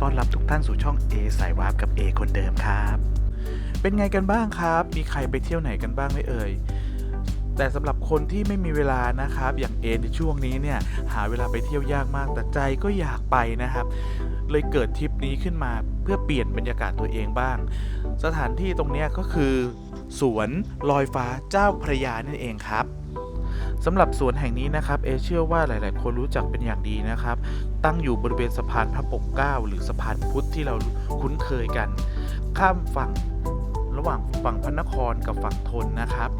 ต้อนรับทุกท่านสู่ช่อง A สายวาร์ปกับ A คนเดิมครับ เป็นไงกันบ้างครับ มีใครไปเที่ยวไหนกันบ้างไหมเอ่ย แต่สำหรับคนที่ไม่มีเวลานะครับ อย่างเอในช่วงนี้เนี่ย หาเวลาไปเที่ยวยากมาก แต่ใจก็อยากไปนะครับ เลยเกิดทริปนี้ขึ้นมาเพื่อเปลี่ยนบรรยากาศตัวเองบ้าง สถานที่ตรงนี้ก็คือ สวนลอยฟ้าเจ้าพระยานั่นเองครับ สำหรับสวนแห่งนี้นะครับเอเชื่อว่าหลาย ๆ คนรู้จักเป็นอย่างดีนะครับ ตั้งอยู่บริเวณสะพานพระปกเกล้าหรือสะพานพุทธที่เราคุ้นเคยกัน ข้ามฝั่งระหว่างฝั่งพระนครกับฝั่งทนนะครับ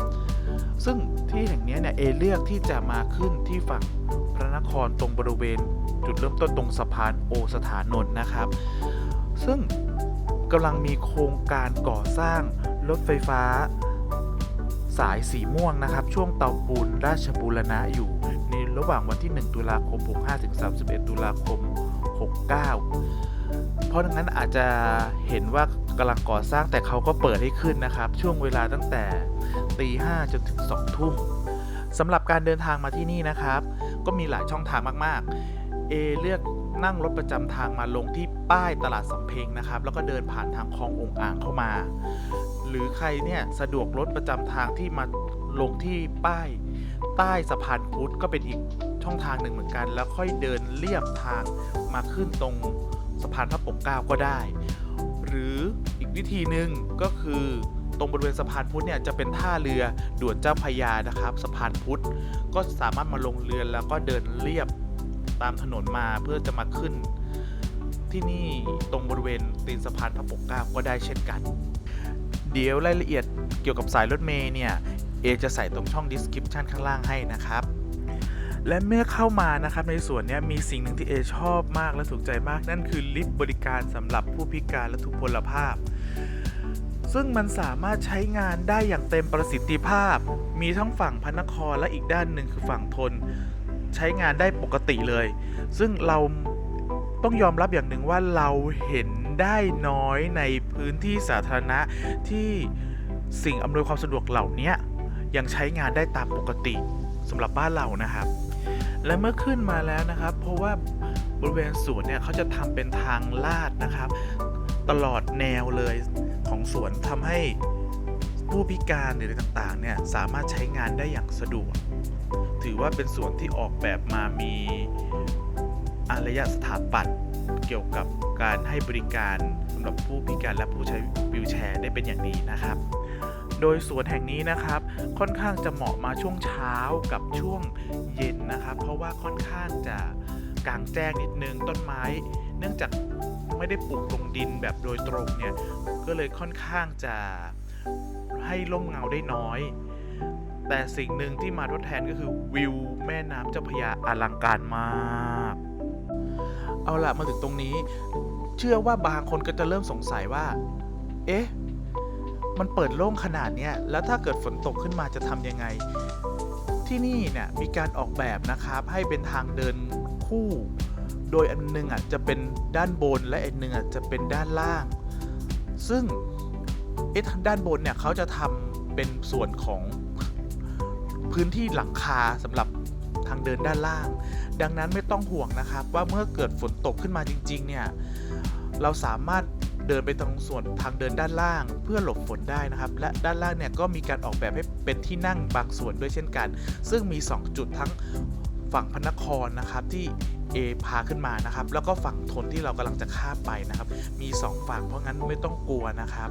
ซึ่งที่แห่งนี้เนี่ยเอเลือกที่จะมาขึ้นที่ฝั่งพระนครตรงบริเวณ จุดเริ่มต้นตรงสะพานโอสถานนท์นะครับ ซึ่งกำลังมีโครงการก่อสร้างรถไฟฟ้า สายสีม่วงนะครับ ช่วงเตาปูนราชบูรณะอยู่ในระหว่างวันที่ 1 ตุลาคม 65 ถึง 31 ตุลาคม 69 เพราะดังนั้นอาจจะเห็นว่ากำลังก่อสร้างแต่เขาก็เปิดให้ขึ้นนะครับ ช่วงเวลาตั้งแต่ตีห้จนถึง 2 ทุ่มสำหรับการเดินทางมาที่นี่นะครับ ก็มีหลายช่องทางมากๆเอเลือกนั่งรถประจำทางมาลงที่ป้ายตลาดสำเพ็งนะครับ แล้วก็เดินผ่านทางคลององอ่างเข้ามา หรือใครเนี่ยสะดวกรถประจำทางที่มาลงที่ป้ายใต้สะพานพุทธก็เป็นอีกช่องทางหนึ่งเหมือนกัน แล้วค่อยเดินเลียบทางมาขึ้นตรงสะพานพระปกเกล้าก็ได้ หรืออีกวิธีหนึ่งก็คือตรงบริเวณสะพานพุทธเนี่ยจะเป็นท่าเรือด่วนเจ้าพยานะครับสะพานพุทธก็สามารถมาลงเรือแล้วก็เดินเลียบตามถนนมาเพื่อจะมาขึ้น ที่นี่ตรงบริเวณตีนสะพานพระปกเกล้าก็ได้เช่นกัน เดี๋ยวรายละเอียดเกี่ยวกับสายรถเมย์เนี่ยเอจะใส่ตรงช่อง description ข้างล่างให้นะครับและเมื่อเข้ามานะครับในส่วนนี้มีสิ่งหนึ่งที่เอชอบมากและถูกใจมาก นั่นคือลิฟต์บริการสำหรับผู้พิการและทุพพลภาพ ซึ่งมันสามารถใช้งานได้อย่างเต็มประสิทธิภาพ มีทั้งฝั่งพระนครและอีกด้านหนึ่งคือฝั่งทน ใช้งานได้ปกติเลย ซึ่งเราต้องยอมรับอย่างหนึ่งว่าเราเห็น ได้น้อยในพื้นที่สาธารณะที่สิ่งอำนวยความสะดวกเหล่านี้ยังใช้งานได้ตามปกติสำหรับบ้านเรานะครับ และเมื่อขึ้นมาแล้วนะครับ เพราะว่าบริเวณสวนเนี่ยเขาจะทำเป็นทางลาดนะครับ ตลอดแนวเลยของสวนทำให้ผู้พิการหรืออะไรต่างๆเนี่ยสามารถใช้งานได้อย่างสะดวก ถือว่าเป็นสวนที่ออกแบบมามีอารยสถาปัตย์เกี่ยวกับ การให้บริการสำหรับผู้พิการและผู้ใช้วิวแชร์ได้เป็นอย่างดีนะครับ โดยสวนแห่งนี้นะครับค่อนข้างจะเหมาะมาช่วงเช้ากับช่วงเย็นนะครับ เพราะว่าค่อนข้างจะกลางแจ้งนิดนึงต้นไม้ เนื่องจากไม่ได้ปลูกลงดินแบบโดยตรงเนี่ยก็เลยค่อนข้างจะให้ร่มเงาได้น้อย แต่สิ่งหนึ่งที่มาทดแทนก็คือวิวแม่น้ำเจ้าพระยาอลังการมาก เอาล่ะมาถึงตรงนี้ เชื่อว่าบางคนก็จะเริ่มสงสัยว่า เอ๊ะ มันเปิดโล่งขนาดเนี้ยแล้วถ้าเกิดฝนตกขึ้นมาจะทำยังไง ที่นี่เนี่ยมีการออกแบบนะครับให้เป็นทางเดินคู่ โดยอันหนึงอะจะเป็นด้านบนและอันหนึงอะจะเป็นด้านล่าง ซึ่งเอ๊ะทางด้านบนเนี่ยเขาจะทำเป็นส่วนของพื้นที่หลังคาสำหรับทางเดินด้านล่าง ดังนั้นไม่ต้องห่วงนะครับว่าเมื่อเกิดฝนตกขึ้นมาจริง ๆ เนี่ย เราสามารถเดินไปตรงส่วนทางเดินด้านล่าง เพื่อหลบฝนได้นะครับ และด้านล่างเนี่ยก็มีการออกแบบให้เป็นที่นั่งบางส่วนด้วยเช่นกัน ซึ่งมี 2 จุดทั้งฝั่งพระนครนะครับที่เอพาขึ้นมานะครับ แล้วก็ฝั่งทนที่เรากำลังจะข้ามไปนะครับ มี 2 ฝั่งเพราะงั้นไม่ต้องกลัวนะครับ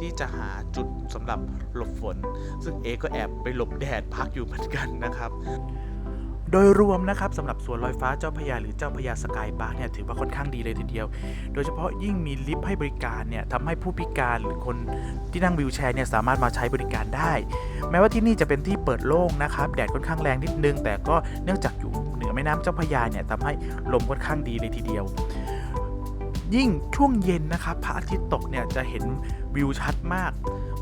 ที่จะหาจุดสำหรับหลบฝน ซึ่งเอก็แอบไปหลบแดดพักอยู่เหมือนกันนะครับ โดยรวมนะครับสำหรับสวนลอยฟ้าเจ้าพยาหรือเจ้าพยาสกายปาร์คเนี่ยถือว่าค่อนข้างดีเลยทีเดียว โดยเฉพาะยิ่งมีลิฟต์ให้บริการเนี่ยทำให้ผู้พิการหรือคนที่นั่งวิวแชร์เนี่ยสามารถมาใช้บริการได้ แม้ว่าที่นี่จะเป็นที่เปิดโล่งนะครับแดดค่อนข้างแรงนิดนึง แต่ก็เนื่องจากอยู่เหนือแม่น้ำเจ้าพยาเนี่ยทำให้ลมค่อนข้างดีเลยทีเดียวยิ่งช่วงเย็นนะครับพระอาทิตย์ตกเนี่ยจะเห็นวิวชัดมาก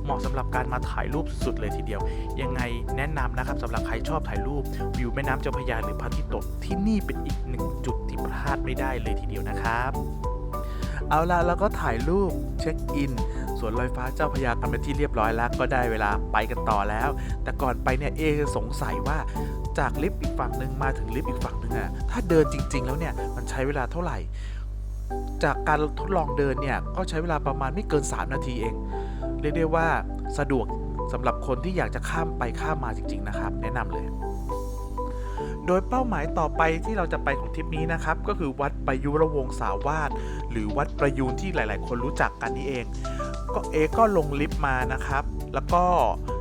เหมาะสำหรับการมาถ่ายรูปสุดเลยทีเดียว ยังไงแนะนำนะครับสำหรับใครชอบถ่ายรูปวิวแม่น้ำเจ้าพระยาหรือพระอาทิตย์ตกที่นี่เป็นอีกหนึ่งจุดที่พลาดไม่ได้เลยทีเดียวนะครับ เอาล่ะแล้วก็ถ่ายรูปเช็คอินสวนลอยฟ้าเจ้าพยากันเป็นที่เรียบร้อยแล้ว ก็ได้เวลาไปกันต่อแล้ว แต่ก่อนไปเนี่ยเอสงสัยว่าจากลิฟต์อีกฝั่งหนึ่งมาถึงลิฟต์อีกฝั่งหนึ่งอะถ้าเดินจริง ๆ แล้วเนี่ยมันใช้เวลาเท่าไหร่ จากการทดลองเดินเนี่ยก็ใช้เวลาประมาณไม่เกิน 3 นาทีเอง เรียกได้ว่าสะดวกสำหรับคนที่อยากจะข้ามไปข้ามมาจริง ๆ นะครับ แนะนำเลย โดยเป้าหมายต่อไปที่เราจะไปของทริปนี้นะครับ ก็คือวัดประยุรวงศาวาสหรือวัดประยูนที่หลาย ๆ คนรู้จักกันนี่เอง ก็เอก็ลงลิฟต์มานะครับ แล้วก็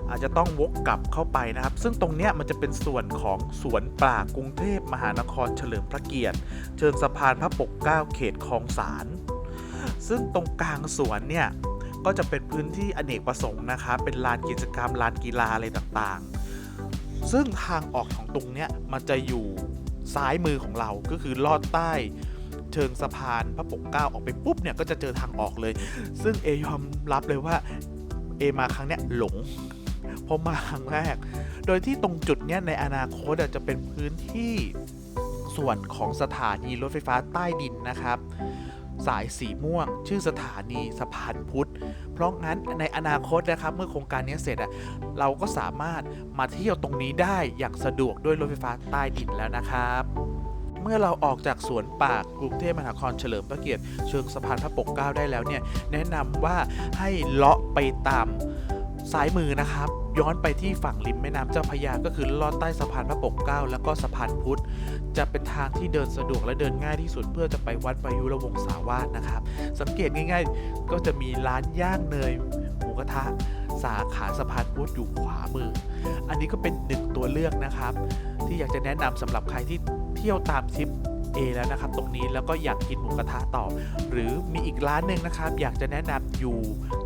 อาจจะต้องวกกลับเข้าไปนะครับ ซึ่งตรงเนี้ยมันจะเป็นส่วนของสวนป่ากรุงเทพมหานครเฉลิมพระเกียรติ เชิงสะพานพระปกเกล้าเขตคลองสาร ซึ่งตรงกลางสวนเนี่ย ก็จะเป็นพื้นที่อเนกประสงค์นะครับเป็นลานกิจกรรมลานกีฬาอะไรต่างๆ ซึ่งทางออกของตรงเนี้ยมันจะอยู่ซ้ายมือของเราก็คือลอดใต้เชิงสะพานพระปกเกล้าออกไปปุ๊บเนี่ยก็จะเจอทางออกเลย ซึ่งเอยอมรับเลยว่าเอมาครั้งเนี้ยหลงเพราะมาครั้งแรก โดยที่ตรงจุดเนี้ยในอนาคตจะเป็นพื้นที่ส่วนของสถานีรถไฟฟ้าใต้ดินนะครับ สายสีม่วง ชื่อสถานีสะพานพุทธ เพราะงั้นในอนาคตนะครับเมื่อโครงการนี้เสร็จเราก็สามารถมาเที่ยวตรงนี้ได้อย่างสะดวกด้วยรถไฟฟ้าใต้ดินแล้วนะครับเมื่อเราออกจากสวนป่ากรุงเทพมหานครเฉลิมพระเกียรติเชิงสะพานพระปกเกล้าได้แล้วเนี่ยแนะนำว่าให้เลาะไปตาม ซ้ายมือนะครับ ย้อนไปที่ฝั่งริมแม่น้ำเจ้าพระยาก็คือลอดใต้สะพานพระปกเกล้าแล้วก็สะพานพุทธจะเป็นทางที่เดินสะดวกและเดินง่ายที่สุดเพื่อจะไปวัดประยุรวงศาวาสนะครับ สังเกตง่าย ๆ ก็จะมีร้านย่างเนยหมูกระทะสาขาสะพานพุทธอยู่ขวามือ อันนี้ก็เป็นหนึ่งตัวเลือกนะครับ ที่อยากจะแนะนำสำหรับใครที่เที่ยวตามทริป A แล้วนะครับ ตรงนี้แล้วก็อยากกินหมูกระทะต่อ หรือมีอีกร้านหนึ่งนะครับ อยากจะแนะนำอยู่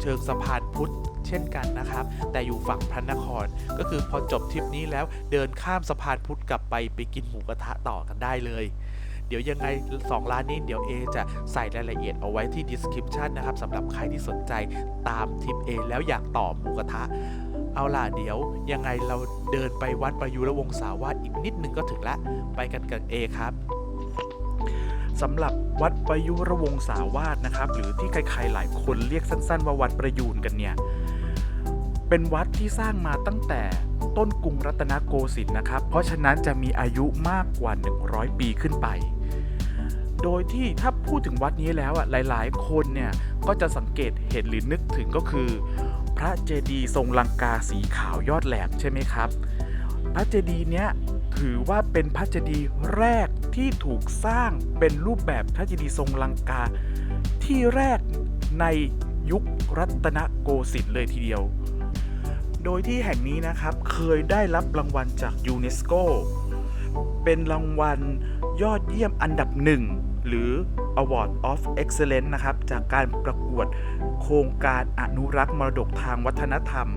เชิงสะพานพุทธ เช่นกันนะครับ แต่อยู่ฝั่งพระนคร ก็คือพอจบทริปนี้แล้วเดินข้ามสะพานพุทธกลับไปไปกินหมูกระทะต่อกันได้เลยเดี๋ยวยังไง 2 ร้านนี้เดี๋ยวเอจะใส่รายละเอียดเอาไว้ที่ description นะครับสำหรับใครที่สนใจตามทริป A แล้วอยากต่อหมูกระทะ เอาล่ะเดี๋ยวยังไงเราเดินไปวัดประยุรวงศาวาสอีกนิดนึงก็ถึงละ ไปกันกันเอครับสำหรับวัดประยุรวงศาวาสนะครับ หรือที่ใครๆหลายคนเรียกสั้นๆว่าวัดประยูนกันเนี่ย เป็นวัดที่สร้างมาตั้งแต่ต้นกรุงรัตนโกสินทร์นะครับ เพราะฉะนั้นจะมีอายุมากกว่า 100 ปีขึ้นไป โดยที่ถ้าพูดถึงวัดนี้แล้วอะหลาย ๆ คนเนี่ยก็จะสังเกตเห็นหรือนึกถึงก็คือ พระเจดีย์ทรงลังกาสีขาวยอดแหลมใช่ไหมครับ พระเจดีย์เนี้ยถือว่าเป็นพระเจดีย์แรกที่ถูกสร้างเป็นรูปแบบพระเจดีย์ทรงลังกา ที่แรกในยุครัตนโกสินทร์เลยทีเดียว โดยที่แห่งนี้นะครับเคยได้รับรางวัลจากยูเนสโกเป็นรางวัลยอดเยี่ยมอันดับหนึ่งหรือ Award of Excellence นะครับ จากการประกวดโครงการอนุรักษ์มรดกทางวัฒนธรรม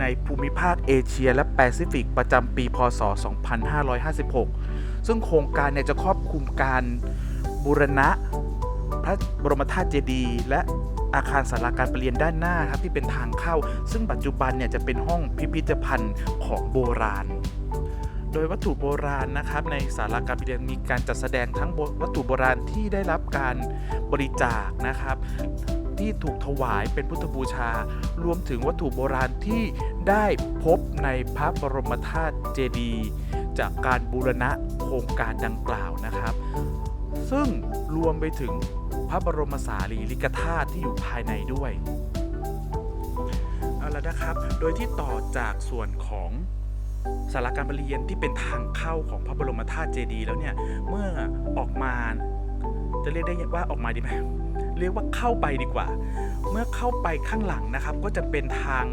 ในภูมิภาคเอเชียและแปซิฟิกประจำปี พศ 2556 ซึ่งโครงการเนี่ยจะครอบคลุมการบูรณะ พระบรมธาตุเจดีย์และ อาคารสาราการประเรียนด้านหน้าครับที่เป็นทางเข้า ซึ่งปัจจุบันเนี่ยจะเป็นห้องพิพิธภัณฑ์ของโบราณโดยวัตถุโบราณนะครับในสาราการประเรียนมีการจัดแสดงทั้งวัตถุโบราณที่ได้รับการบริจาคนะครับ ที่ถูกถวายเป็นพุทธบูชา รวมถึงวัตถุโบราณที่ได้พบในพระบรมธาตุเจดีย์จากการบูรณะโครงการดังกล่าวนะครับ ซึ่งรวมไปถึง พระบรมสารีริกธาตุที่อยู่ภายในด้วยเอาละนะครับ โดยที่ต่อจากส่วนของสาราการประเรียนที่เป็นทางเข้าของพระบรมธาตุเจดีย์แล้วเนี่ย เมื่อออกมาจะเรียกได้ว่าออกมาดีไหมเรียกว่าเข้าไปดีกว่า เมื่อเข้าไปข้างหลังนะครับ ก็จะเป็นทาง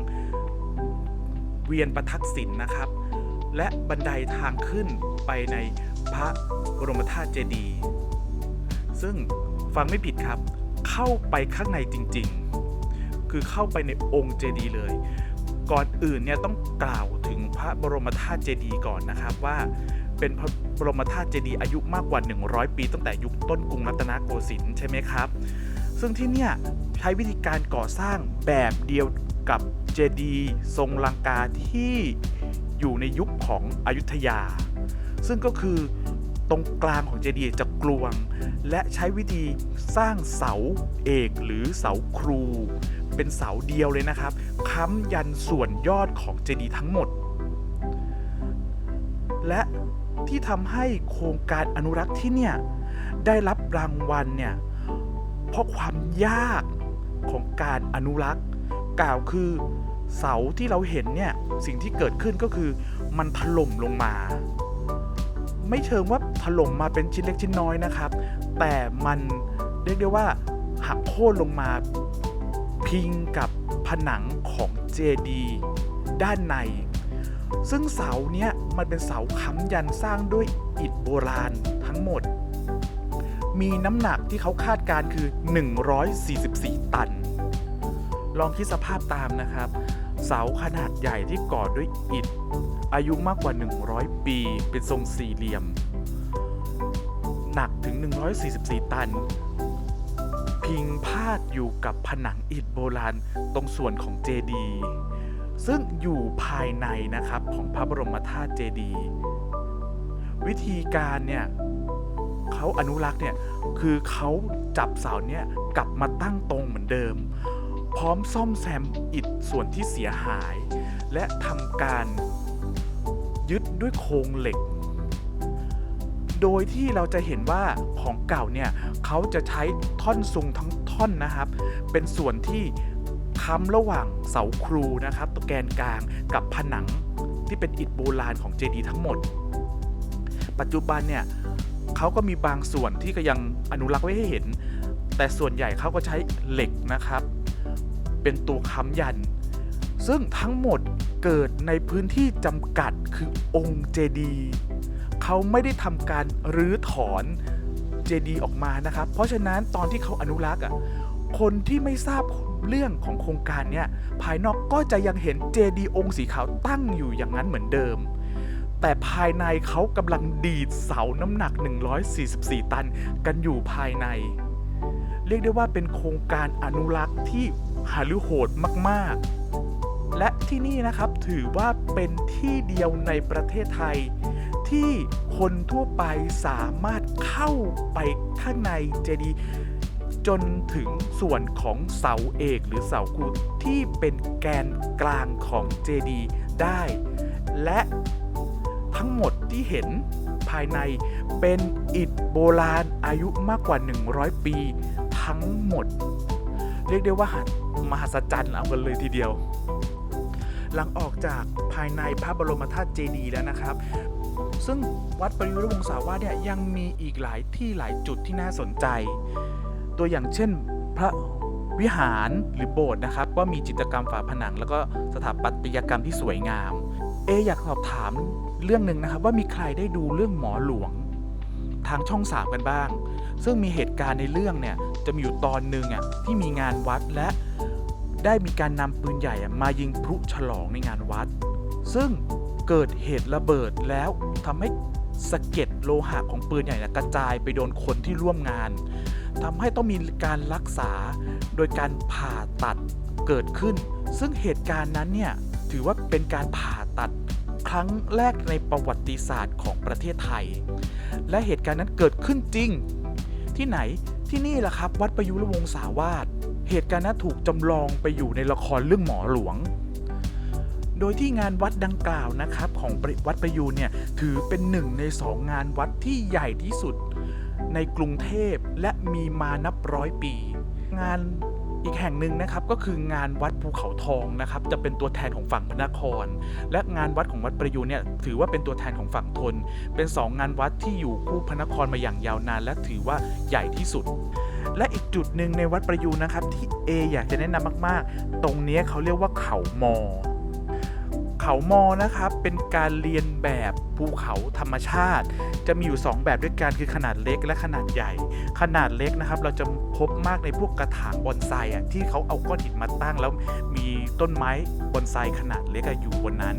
เวียนประทักษิณนะครับ และบันไดทางขึ้นไปในพระบรมธาตุเจดีย์ซึ่ง ฟังไม่ผิดครับ เข้าไปข้างในจริงๆ คือเข้าไปในองค์เจดีย์เลย ก่อนอื่นเนี่ยต้องกล่าวถึงพระบรมธาตุเจดีย์ก่อนนะครับว่าเป็นพระบรมธาตุเจดีย์อายุมากกว่า 100 ปี ตั้งแต่ยุคต้นกรุงรัตนโกสินทร์ใช่ไหมครับ ซึ่งที่เนี่ยใช้วิธีการก่อสร้างแบบเดียวกับเจดีย์ทรงลังกาที่อยู่ในยุคของอยุธยา ซึ่งก็คือ ตรงกลางของเจดีย์จะกลวง และใช้วิธีสร้างเสาเอกหรือเสาครู เป็นเสาเดียวเลยนะครับ ค้ำยันส่วนยอดของเจดีย์ทั้งหมด และที่ทำให้โครงการอนุรักษ์ที่เนี่ยได้รับรางวัลเนี่ยเพราะความยากของการอนุรักษ์กล่าวคือเสาที่เราเห็นเนี่ยสิ่งที่เกิดขึ้นก็คือมันถล่มลงมา ไม่เชิงว่าถล่มมาเป็นชิ้นเล็กชิ้นน้อยนะครับ แต่มันเรียกได้ว่าหักโค่นลงมาพิงกับผนังของเจดีด้านใน ซึ่งเสาเนี้ยมันเป็นเสาค้ำยันสร้างด้วยอิฐโบราณทั้งหมด มีน้ำหนักที่เขาคาดการคือ 144 ตัน ลองคิดสภาพตามนะครับ เสาขนาดใหญ่ที่ก่อด้วยอิฐ อายุมากกว่า 100 ปี เป็นทรงสี่เหลี่ยม หนักถึง 144 ตัน พิงพาดอยู่กับผนังอิฐโบราณตรงส่วนของเจดีซึ่งอยู่ภายในนะครับของพระบรมธาตุเจดีวิธีการเนี่ยเขาอนุรักษ์เนี่ยคือเขาจับเสาเนี่ยกลับมาตั้งตรงเหมือนเดิม พร้อมซ่อมแซมอิฐส่วนที่เสียหาย และทำการ ยึดด้วยโครงเหล็ก โดยที่เราจะเห็นว่าของเก่าเนี่ยเขาจะใช้ท่อนซุงทั้งท่อนนะครับ เป็นส่วนที่ค้ำระหว่างเสาครูนะครับตัวแกนกลางกับผนังที่เป็นอิฐโบราณของเจดีย์ทั้งหมด ปัจจุบันเนี่ยเขาก็มีบางส่วนที่ก็ยังอนุรักษ์ไว้ให้เห็น แต่ส่วนใหญ่เขาก็ใช้เหล็กนะครับ เป็นตัวค้ำยัน ซึ่งทั้งหมด เกิดในพื้นที่จำกัดคือองค์เจดีย์เขาไม่ได้ทำการรื้อถอนเจดีย์ออกมานะครับ เพราะฉะนั้นตอนที่เขาอนุรักษ์อะคนที่ไม่ทราบเรื่องของโครงการเนี้ยภายนอกก็จะยังเห็นเจดีย์องค์สีขาวตั้งอยู่อย่างนั้นเหมือนเดิม แต่ภายในเขากำลังดีดเสาน้ำหนัก 144 ตันกันอยู่ภายใน เรียกได้ว่าเป็นโครงการอนุรักษ์ที่หาลือโหดมากๆ และที่นี่นะครับถือว่าเป็นที่เดียวในประเทศไทย ที่คนทั่วไปสามารถเข้าไปข้างในเจดีย์จนถึงส่วนของเสาเอกหรือเสาคูที่เป็นแกนกลางของเจดีย์ได้ และทั้งหมดที่เห็นภายในเป็นอิฐโบราณอายุมากกว่า 100 ปี ทั้งหมด เรียกได้ว่ามหัศจรรย์เอากันเลยทีเดียว หลังออกจากภายในพระบรมธาตุเจดีย์แล้วนะครับ ซึ่งวัดปริยุทธวงศาวาสเนี่ยยังมีอีกหลายที่หลายจุดที่น่าสนใจ ตัวอย่างเช่นพระวิหารหรือโบสถ์นะครับ ก็มีจิตรกรรมฝาผนัง แล้วก็สถาปัตยกรรมที่สวยงาม เออยากสอบถามเรื่องหนึ่งนะครับ ว่ามีใครได้ดูเรื่องหมอหลวง ทางช่องสามกันบ้าง ซึ่งมีเหตุการณ์ในเรื่องเนี่ยจะมีอยู่ตอนหนึ่งอะที่มีงานวัดและ ได้มีการนำปืนใหญ่มายิงพลุฉลองในงานวัด ซึ่งเกิดเหตุระเบิดแล้วทำให้สะเก็ดโลหะของปืนใหญ่กระจายไปโดนคนที่ร่วมงานทำให้ต้องมีการรักษาโดยการผ่าตัดเกิดขึ้น ซึ่งเหตุการณ์นั้นเนี่ยถือว่าเป็นการผ่าตัดครั้งแรกในประวัติศาสตร์ของประเทศไทย และเหตุการณ์นั้นเกิดขึ้นจริง ที่ไหนที่นี่แหละครับ วัดประยุรวงศาวาส เหตุการณ์นั้นถูกจำลองไปอยู่ในละครเรื่องหมอหลวง โดยที่งานวัดดังกล่าวนะครับ ของวัดประยูนเนี่ยถือเป็นหนึ่งในสองงานวัดที่ใหญ่ที่สุดในกรุงเทพและมีมานับร้อยปี งานอีกแห่งหนึ่งนะครับก็คืองานวัดภูเขาทองนะครับ จะเป็นตัวแทนของฝั่งพระนคร และงานวัดของวัดประยูนเนี่ยถือว่าเป็นตัวแทนของฝั่งทน เป็นสองงานวัดที่อยู่คู่พระนครมาอย่างยาวนาน และถือว่าใหญ่ที่สุด และอีกจุดหนึ่งในวัดประยูนนะครับ ที่เออยากจะแนะนำมากๆ ตรงนี้เขาเรียกว่าเขามอ เขามอนะครับเป็นการเรียนแบบภูเขาธรรมชาติ จะมีอยู่ 2 แบบด้วยกันคือขนาดเล็กและขนาดใหญ่ ขนาดเล็กนะครับ เราจะพบมากในพวกกระถางบอนไซอะที่เขาเอาก้อนหินมาตั้งแล้วมีต้นไม้บอนไซขนาดเล็กอะอยู่บนนั้น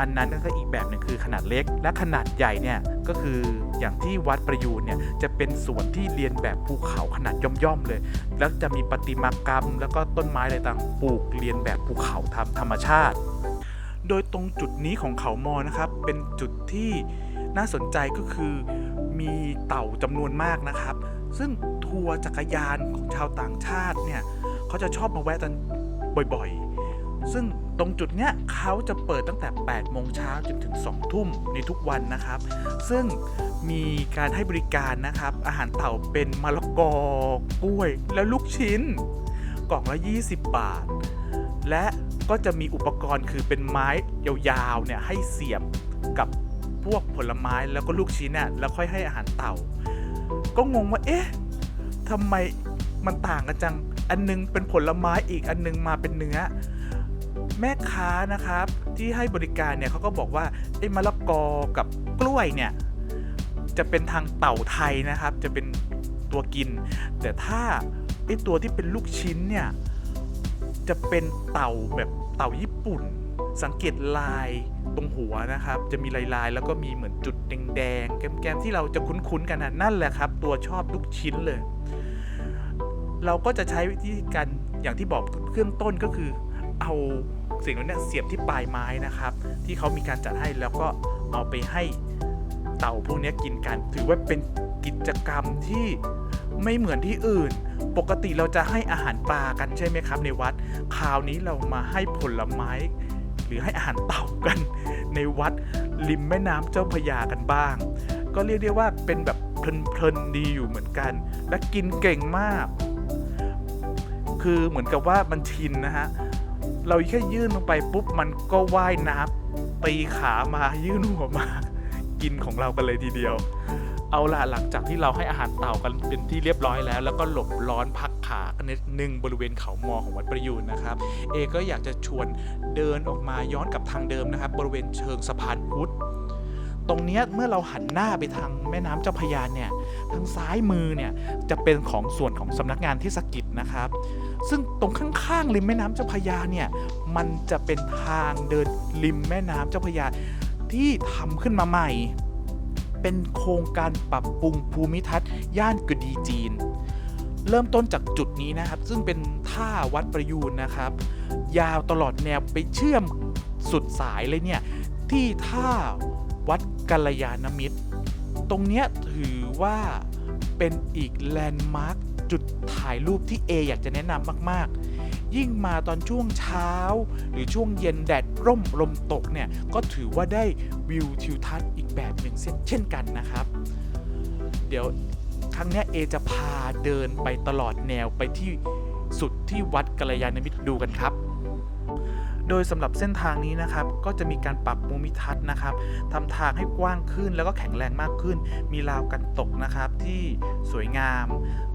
อันนั้นก็อีกแบบหนึ่งคือขนาดเล็ก และขนาดใหญ่เนี่ยก็คืออย่างที่วัดประยูนเนี่ยจะเป็นสวนที่เรียนแบบภูเขาขนาดย่อมๆเลย แล้วจะมีประติมากรรม แล้วก็ต้นไม้อะไรต่างปลูกเรียนแบบภูเขาทำธรรมชาติ โดยตรงจุดนี้ของเขามอนะครับ เป็นจุดที่น่าสนใจก็คือมีเต่าจำนวนมากนะครับ ซึ่งทัวร์จักรยานของชาวต่างชาติเนี่ยเขาจะชอบมาแวะกันบ่อยๆ ซึ่งตรงจุดเนี้ยเขาจะเปิดตั้งแต่ 8 โมงเช้าจนถึง 2 ทุ่มในทุกวันนะครับ ซึ่งมีการให้บริการนะครับ อาหารเต่าเป็นมะละกอกล้วย และลูกชิ้น กล่องละ 20 บาท และก็จะมีอุปกรณ์คือเป็นไม้ยาวๆเนี่ยให้เสียบกับพวกผลไม้แล้วก็ลูกชิ้นน่ะแล้วค่อยให้อาหารเต่า ก็งงว่าเอ๊ะทำไมมันต่างกันจัง อันนึงเป็นผลไม้อีกอันนึงมาเป็นเนื้อ แม่ค้านะครับที่ให้บริการเนี่ยเขาก็บอกว่าไอ้มะละกอกับกล้วยเนี่ยจะเป็นทางเต่าไทยนะครับ จะเป็นตัวกิน แต่ถ้าไอ้ตัวที่เป็นลูกชิ้นเนี่ยจะเป็นเต่าแบบเต่าญี่ปุ่น สังเกตลายตรงหัวนะครับ จะมีลายลายๆแล้วก็มีเหมือนจุดแดงๆ แก้มๆ ที่เราจะคุ้นๆ กันนะนั่นแหละครับ ตัวชอบลูกชิ้นเลย เราก็จะใช้วิธีการอย่างที่บอกเครื่องต้นก็คือเอา สิ่งเหล่านี้เสียบที่ปลายไม้นะครับ ที่เขามีการจัดให้แล้วก็เอาไปให้เต่าพวกนี้กินกัน ถือว่าเป็นกิจกรรมที่ไม่เหมือนที่อื่น ปกติเราจะให้อาหารปลากันใช่ไหมครับ ในวัดคราวนี้เรามาให้ผลไม้หรือให้อาหารเต่ากันในวัดริมแม่น้ำเจ้าพยากันบ้าง ก็เรียกได้ว่าเป็นแบบเพลินๆดีอยู่เหมือนกัน และกินเก่งมาก คือเหมือนกับว่ามันชินนะฮะ เราแค่ยื่นลงไปปุ๊บมันก็ว่ายน้ำตีขามายื่นหัวมา กินของเรากันเลยทีเดียว เอาล่ะหลังจากที่เราให้อาหารเต่ากันเป็นที่เรียบร้อยแล้ว แล้วก็หลบร้อนพักขากันนิดนึงบริเวณเขามอของวัดประยูนนะครับ เอก็อยากจะชวนเดินออกมาย้อนกลับทางเดิมนะครับ บริเวณเชิงสะพานพุทธตรงนี้เมื่อเราหันหน้าไปทางแม่น้ำเจ้าพยาเนี่ยทางซ้ายมือเนี่ยจะเป็นของส่วนของสำนักงานเทศกิจนะครับ ซึ่งตรงข้างๆริมแม่น้ำเจ้าพระยาเนี่ยมันจะเป็นทางเดินริมแม่น้ำเจ้าพระยาที่ทำขึ้นมาใหม่ เป็นโครงการปรับปรุงภูมิทัศน์ย่านกดีจีน เริ่มต้นจากจุดนี้นะครับ ซึ่งเป็นท่าวัดประยูนนะครับ ยาวตลอดแนวไปเชื่อมสุดสายเลยเนี่ย ที่ท่าวัดกัลยาณมิตร ตรงเนี้ยถือว่าเป็นอีกแลนด์มาร์ค จุดถ่ายรูปที่เออยากจะแนะนำมาก ๆ ยิ่งมาตอนช่วงเช้า หรือช่วงเย็นแดดร่มลมตกเนี่ย ก็ถือว่าได้วิวทิวทัศน์อีกแบบหนึ่งเช่นกันนะครับ เดี๋ยวครั้งนี้เอจะพาเดินไปตลอดแนวไปที่สุดที่วัดกัลยาณมิตรดูกันครับโดยสำหรับเส้นทางนี้นะครับ ก็จะมีการปรับภูมิทัศน์นะครับทำทางให้กว้างขึ้นแล้วก็แข็งแรงมากขึ้น มีราวกันตกนะครับที่สวยงาม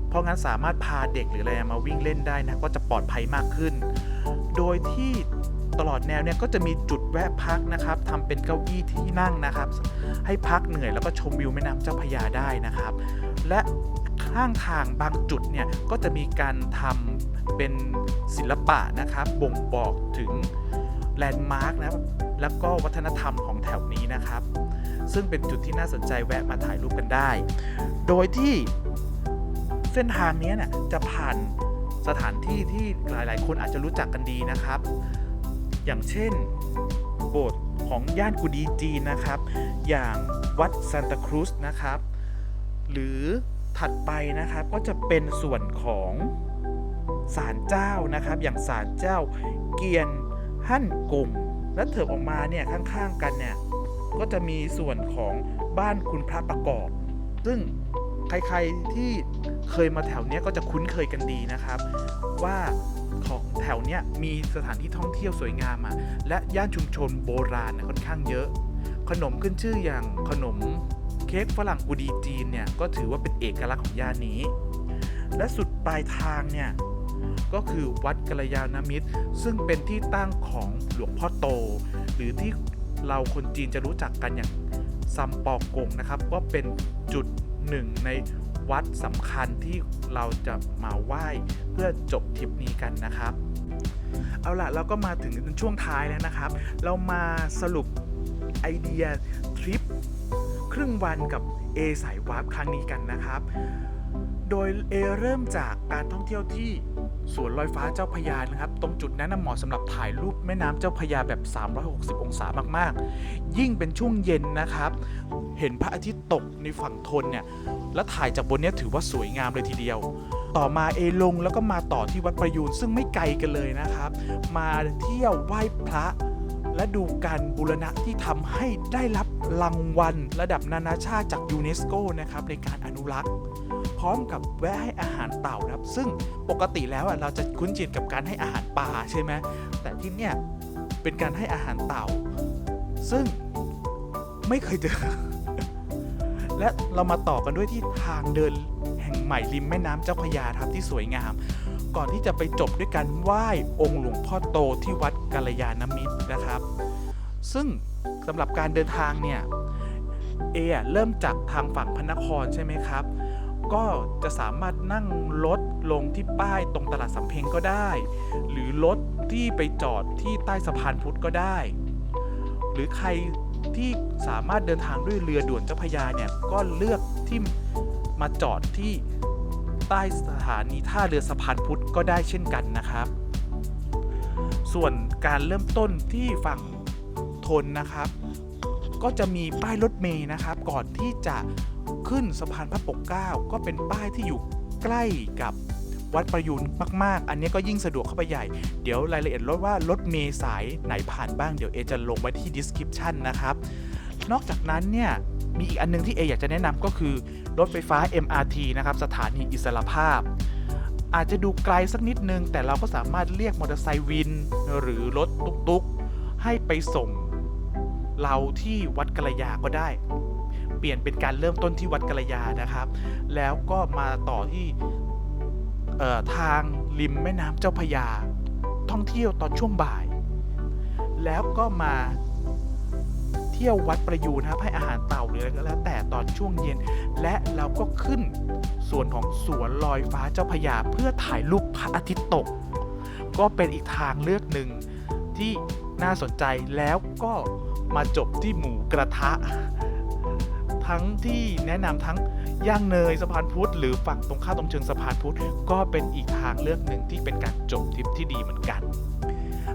เพราะงั้นสามารถพาเด็กหรืออะไรมาวิ่งเล่นได้นะก็จะปลอดภัยมากขึ้น โดยที่ตลอดแนวเนี่ยก็จะมีจุดแวะพักนะครับทำเป็นเก้าอี้ที่นั่งนะครับ ให้พักเหนื่อยแล้วก็ชมวิวแม่น้ำเจ้าพระยาได้นะครับ และข้างทางบางจุดเนี่ยก็จะมีการทำเป็นศิลปะนะครับ บ่งบอกถึงแลนด์มาร์กนะครับแล้วก็วัฒนธรรมของแถวนี้นะครับ ซึ่งเป็นจุดที่น่าสนใจแวะมาถ่ายรูปกันได้ โดยที่ เส้นทางนี้เนี่ยจะผ่านสถานที่ที่หลาย ๆ คนอาจจะรู้จักกันดีนะครับ อย่างเช่นโบสถ์ของย่านกุดีจีนนะครับ อย่างวัดซานตาครูสนะครับ หรือถัดไปนะครับก็จะเป็นส่วนของศาลเจ้านะครับ อย่างศาลเจ้าเกียนหั่นกงและเถิบออกมาเนี่ยข้างๆกันเนี่ยก็จะมีส่วนของบ้านคุณพระประกอบ ซึ่งใครๆที่ เคยมาแถวเนี้ยก็จะคุ้นเคยกันดีนะครับ ว่าของแถวเนี้ยมีสถานที่ท่องเที่ยวสวยงามอะและย่านชุมชนโบราณค่อนข้างเยอะ ขนมขึ้นชื่ออย่างขนมเค้กฝรั่งกุดีจีนเนี่ยก็ถือว่าเป็นเอกลักษณ์ของย่านนี้ และสุดปลายทางเนี่ยก็คือวัดกัลยาณมิตร ซึ่งเป็นที่ตั้งของหลวงพ่อโต หรือที่เราคนจีนจะรู้จักกันอย่างซัมปอกงนะครับ ก็เป็นจุดหนึ่งใน วัดสำคัญที่เราจะมาไหว้เพื่อจบทริปนี้กันนะครับ เอาล่ะเราก็มาถึงช่วงท้ายแล้วนะครับ เรามาสรุปไอเดียทริปครึ่งวันกับ A สายวาร์ปครั้งนี้กันนะครับ โดย A เริ่มจากการท่องเที่ยวที่ สวนลอยฟ้าเจ้าพยานะครับ ตรงจุดนั้นเหมาะสำหรับถ่ายรูปแม่น้ำเจ้าพยาแบบ 360 องศามากๆ ยิ่งเป็นช่วงเย็นนะครับ เห็นพระอาทิตย์ตกในฝั่งทนเนี่ย แล้วถ่ายจากบนนี้ถือว่าสวยงามเลยทีเดียว ต่อมาเอลงแล้วก็มาต่อที่วัดประยูนซึ่งไม่ไกลกันเลยนะครับ มาเที่ยวไหว้พระและดูการบูรณะที่ทำให้ได้รับรางวัล ระดับนานาชาติจากยูเนสโกนะครับในการอนุรักษ์ พร้อมกับแวะให้อาหารเต่านะครับ ซึ่งปกติแล้วเราจะคุ้นชินกับการให้อาหารปลาใช่ไหมแต่ที่เนี่ยเป็นการให้อาหารเต่า ซึ่งไม่เคยเจอ และเรามาต่อกันด้วยที่ทางเดินแห่งใหม่ริมแม่น้ำเจ้าพระยาครับที่สวยงาม ก่อนที่จะไปจบด้วยการไหว้องค์หลวงพ่อโตที่วัดกาลยานมิตรนะครับ ซึ่งสำหรับการเดินทางเนี่ยเอเริ่มจากทางฝั่งพระนครใช่ไหมครับ ก็จะสามารถนั่งรถลงที่ป้ายตรงตลาดสำเพ็งก็ได้ หรือรถที่ไปจอดที่ใต้สะพานพุทธก็ได้ หรือใครที่สามารถเดินทางด้วยเรือด่วนเจ้าพยาเนี่ยก็เลือกที่มาจอดที่ใต้สถานีท่าเรือสะพานพุทธก็ได้เช่นกันนะครับ ส่วนการเริ่มต้นที่ฝั่งทนนะครับ ก็จะมีป้ายรถเมย์นะครับ ก่อนที่จะ ขึ้นสะพานพระปกเกล้าก็เป็นป้ายที่อยู่ใกล้กับวัดประยูนมาก ๆ อันนี้ก็ยิ่งสะดวกเข้าไปใหญ่ เดี๋ยวรายละเอียดรถว่ารถเมย์สายไหนผ่านบ้างเดี๋ยวเอจะลงไว้ที่ description นะครับ นอกจากนั้นเนี่ยมีอีกอันนึงที่เออยากจะแนะนำก็คือ รถไฟฟ้า MRT นะครับ สถานีอิสรภาพ อาจจะดูไกลสักนิดนึง แต่เราก็สามารถเรียกมอเตอร์ไซค์วิน หรือรถตุ๊ก ๆ ให้ไปส่ง เราที่วัดกระยาก็ได้ เปลี่ยนเป็นการเริ่มต้นที่วัดกระยานะครับ แล้วก็มาต่อที่ทางริมแม่น้ำเจ้าพยา ท่องเที่ยวตอนช่วงบ่าย แล้วก็มาเที่ยววัดประยูนนะครับให้อาหารเต่าหรืออะไรก็แล้วแต่ตอนช่วงเย็น และเราก็ขึ้นส่วนของสวนลอยฟ้าเจ้าพยา เพื่อถ่ายรูปพระอาทิตย์ตก ก็เป็นอีกทางเลือกหนึ่งที่น่าสนใจแล้วก็มาจบที่หมูกระทะ ทั้งที่แนะนำทั้งย่างเนยสะพานพุทธหรือฝั่งตรงข้ามตรงเชิงสะพานพุทธก็เป็นอีกทางเลือกหนึ่งที่เป็นการจบทริปที่ดีเหมือนกัน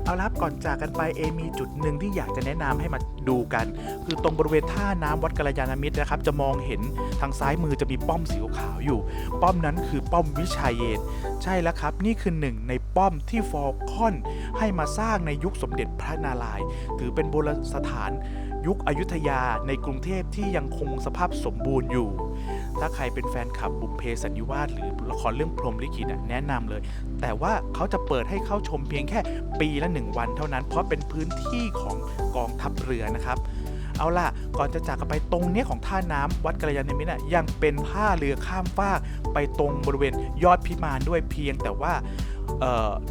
เอาละครับก่อนจากกันไปเอมีจุดหนึ่งที่อยากจะแนะนำให้มาดูกัน คือตรงบริเวณท่าน้ำวัดกัลยาณมิตรนะครับ จะมองเห็นทางซ้ายมือจะมีป้อมสีขาวอยู่ ป้อมนั้นคือป้อมวิชัยเยนใช่แล้วครับ นี่คือหนึ่งในป้อมที่ฟอลคอนให้มาสร้างในยุคสมเด็จพระนารายณ์ถือเป็นโบราณสถาน ยุคอยุธยาในกรุงเทพที่ยังคงสภาพสมบูรณ์อยู่ ถ้าใครเป็นแฟนคลับบุพเพสันนิวาสหรือละครเรื่องพรหมลิขิตแนะนำเลย แต่ว่าเขาจะเปิดให้เข้าชมเพียงแค่ปีละหนึ่งวันเท่านั้น เพราะเป็นพื้นที่ของกองทัพเรือนะครับเอาล่ะ ก่อนจะจากกันไปตรงเนี้ยของท่าน้ำวัดกัลยาณมิตรยังเป็นท่าเรือข้ามฟากไปตรงบริเวณยอดพิมานด้วยเพียงแต่ว่าเ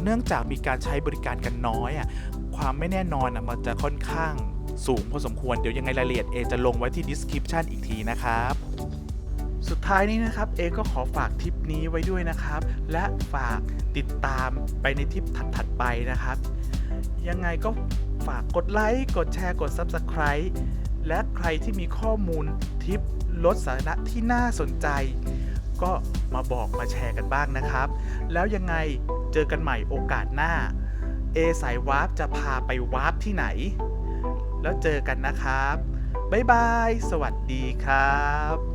เนื่องจากมีการใช้บริการกันน้อยอะความไม่แน่นอนอะมันจะค่อนข้าง สูงพอสมควรเดี๋ยวยังไงรายละเอียดเอจะลงไว้ที่ description อีกทีนะครับสุดท้ายนี้นะครับเอก็ขอฝากทริปนี้ไว้ด้วยนะครับ และฝากติดตามไปในทริปถัดๆไปนะครับ ยังไงก็ฝากกดไลค์กดแชร์กด Subscribe และใครที่มีข้อมูลทิปลดสาระที่น่าสนใจ ก็มาบอกมาแชร์กันบ้างนะครับ แล้วยังไงเจอกันใหม่โอกาสหน้า เอสายวาร์ปจะพาไปวาร์ปที่ไหน แล้วเจอกันนะครับ บ๊ายบาย สวัสดีครับ